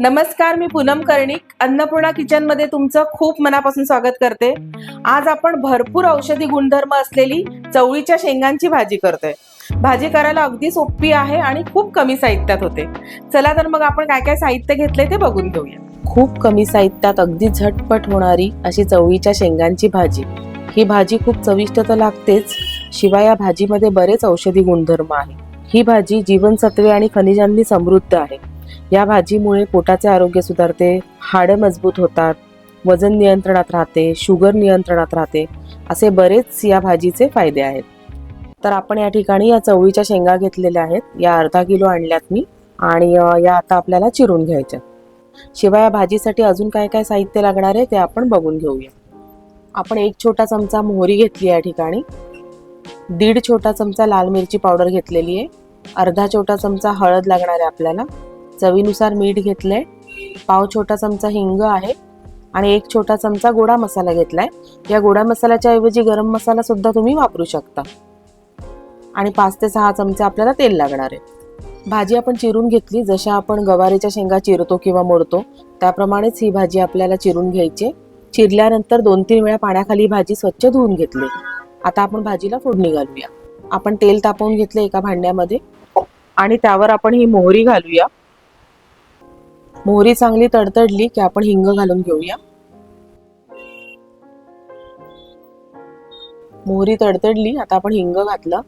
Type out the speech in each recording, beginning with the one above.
नमस्कार मी पूनम कर्णिक अन्नपूर्णा किचनमध्ये तुमचं खूप मनापासून स्वागत करते. आज आपण भरपूर औषधी गुणधर्म असलेली चवळीच्या शेंगांची भाजी करतोय. भाजी करायला अगदी सोपी आहे आणि खूप कमी साहित्यात होते. चला तर मग आपण काय काय साहित्य घेतलंय ते बघून घेऊया. खूप कमी साहित्यात अगदी झटपट होणारी अशी चवळीच्या शेंगांची भाजी. ही भाजी खूप चविष्ट तर लागतेच शिवाय या भाजीमध्ये बरेच औषधी गुणधर्म आहे ही भाजी जीवनसत्वे आणि खनिजांनी समृद्ध आहे. या भाजीमुळे पोटाचे आरोग्य सुधारते हाडं मजबूत होतात वजन नियंत्रणात राहते शुगर नियंत्रणात राहते असे बरेच या भाजीचे फायदे आहेत. तर आपण या ठिकाणी या चवळीच्या शेंगा घेतलेल्या आहेत या अर्धा किलो आणल्यात मी आणि या आता आपल्याला चिरून घ्यायच्या शिवाय या भाजीसाठी अजून काय काय साहित्य लागणार आहे ते आपण बघून घेऊया. आपण एक छोटा चमचा मोहरी घेतली या ठिकाणी. दीड छोटा चमचा लाल मिरची पावडर घेतलेली आहे. अर्धा छोटा चमचा हळद लागणार आहे आपल्याला. चवीनुसार मीठ घेतलंय. पाव छोटा चमचा हिंग आहे आणि एक छोटा चमचा गोडा मसाला घेतलाय. या गोडा मसाल्याच्या ऐवजी गरम मसाला सुद्धा तुम्ही वापरू शकता. आणि पाच ते सहा चमचे आपल्याला तेल लागणार आहे. भाजी आपण चिरून घेतली. जशा आपण गवारीच्या शेंगा चिरतो किंवा मोडतो त्याप्रमाणेच ही भाजी आपल्याला चिरून घ्यायची. चिरल्यानंतर दोन तीन वेळा पाण्याखाली भाजी स्वच्छ धुवून घेतली. आता आपण भाजीला फोडणी घालूया. आपण तेल तापवून घेतले एका भांड्यामध्ये. आणि त्यावर आपण ही मोहरी घालूया. मोहरी चांगली तडतडली की आपण हिंग घालून घेऊया. मोहरी तडतडली आता आपण हिंग घातलं.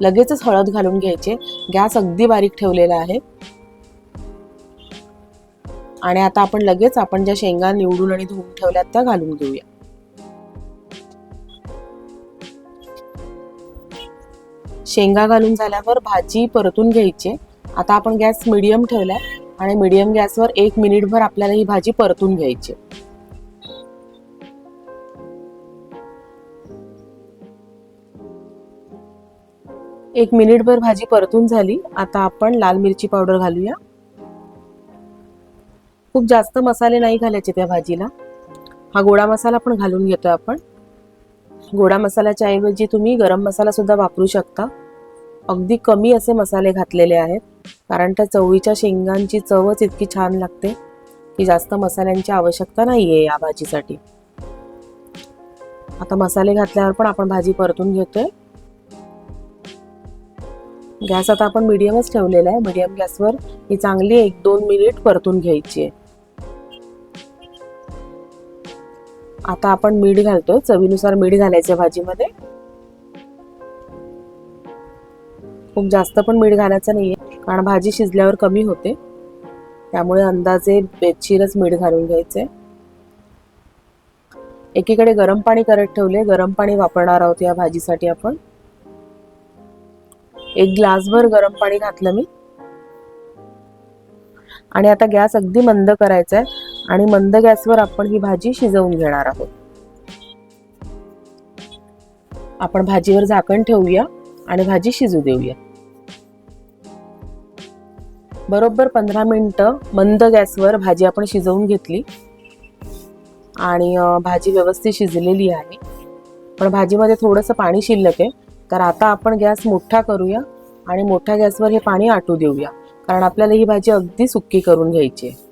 लगेचच हळद घालून घ्यायचे. गॅस अगदी बारीक ठेवलेला आहे. आणि आता आपण लगेच आपण ज्या शेंगा निवडून आणि धुवून ठेवल्यात त्या घालून घेऊया. शेंगा घालून झाल्यावर भाजी परतून घ्यायची. आता आपण गॅस मिडियम ठेवलाय. आणि मिडियम गॅसवर एक मिनिटभर आपल्याला ही भाजी परतून घ्यायची. एक मिनिटभर भाजी परतून झाली. आता आपण लाल मिरची पावडर घालूया. खूप जास्त मसाले नाही घालायचे त्या भाजीला. हा गोडा मसाला पण घालून घेतोय आपण. गोडा मसाल्याच्या ऐवजी तुम्ही गरम मसाला सुद्धा वापरू शकता. अगदी कमी असे मसाले घातलेले आहेत. कारण त्या चवळीच्या शेंगांची चवच इतकी छान लागते की जास्त मसाल्यांची आवश्यकता नाहीये या भाजीसाठी. आता मसाले घातल्यावर पण आपण भाजी परतून घेतोय. गॅस आता आपण मिडियमच ठेवलेला आहे. मिडियम गॅसवर ही चांगली एक दोन मिनिट परतून घ्यायची आहे. आता आपण मीठ घालतोय. चवीनुसार मीठ घालायचं भाजीमध्ये. खूप जास्त पण मीठ घालायचं नाहीये. कारण भाजी शिजल्यावर कमी होते. त्यामुळे अंदाजे बेदशीरच मीठ घालून घ्यायचे. एकीकडे गरम पाणी करत ठेवले. गरम पाणी वापरणार आहोत या भाजीसाठी आपण. एक ग्लासभर गरम पाणी घातलं मी. आणि आता गॅस अगदी मंद करायचा आहे. आणि मंद गॅसवर आपण ही भाजी शिजवून घेणार आहोत. आपण भाजीवर झाकण ठेवूया आणि भाजी शिजू देऊया. बरोबर पंधरा मिनिटं मंद गॅसवर भाजी आपण शिजवून घेतली. आणि भाजी व्यवस्थित शिजलेली आहे. पण भाजीमध्ये थोडंसं पाणी शिल्लक आहे. तर आता आपण गॅस मोठा करूया आणि मोठ्या गॅसवर हे पाणी आटू देऊया. कारण आपल्याला ही भाजी अगदी सुक्की करून घ्यायची आहे.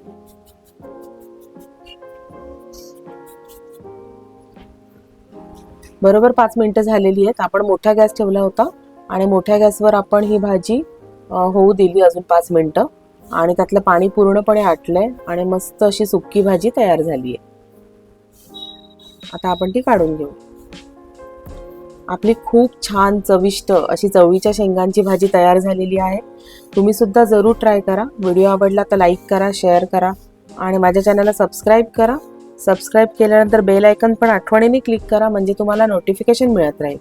बरोबर पाच मिनिटं झालेली आहेत. आपण मोठा गॅस ठेवला होता आणि मोठ्या गॅसवर आपण ही भाजी होऊ दिली अजून पाच मिनटं. आणि त्यातलं पाणी पूर्णपणे आटलंय आणि मस्त अशी सुक्की भाजी तयार झाली आहे आता आपण ती काढून घेऊ. आपली खूप छान चविष्ट अशी चवळीच्या शेंगांची भाजी तयार झालेली आहे. तुम्ही सुद्धा जरूर ट्राय करा. व्हिडिओ आवडला तर लाईक करा शेअर करा आणि माझ्या चॅनलला सबस्क्राईब करा. सबस्क्राईब केल्यानंतर बेल आयकन पण आठवणीने क्लिक करा म्हणजे तुम्हाला नोटिफिकेशन मिळत राहील.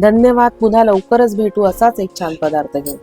धन्यवाद. पुन्हा लवकरच भेटू असाच एक छान पदार्थ घेऊन.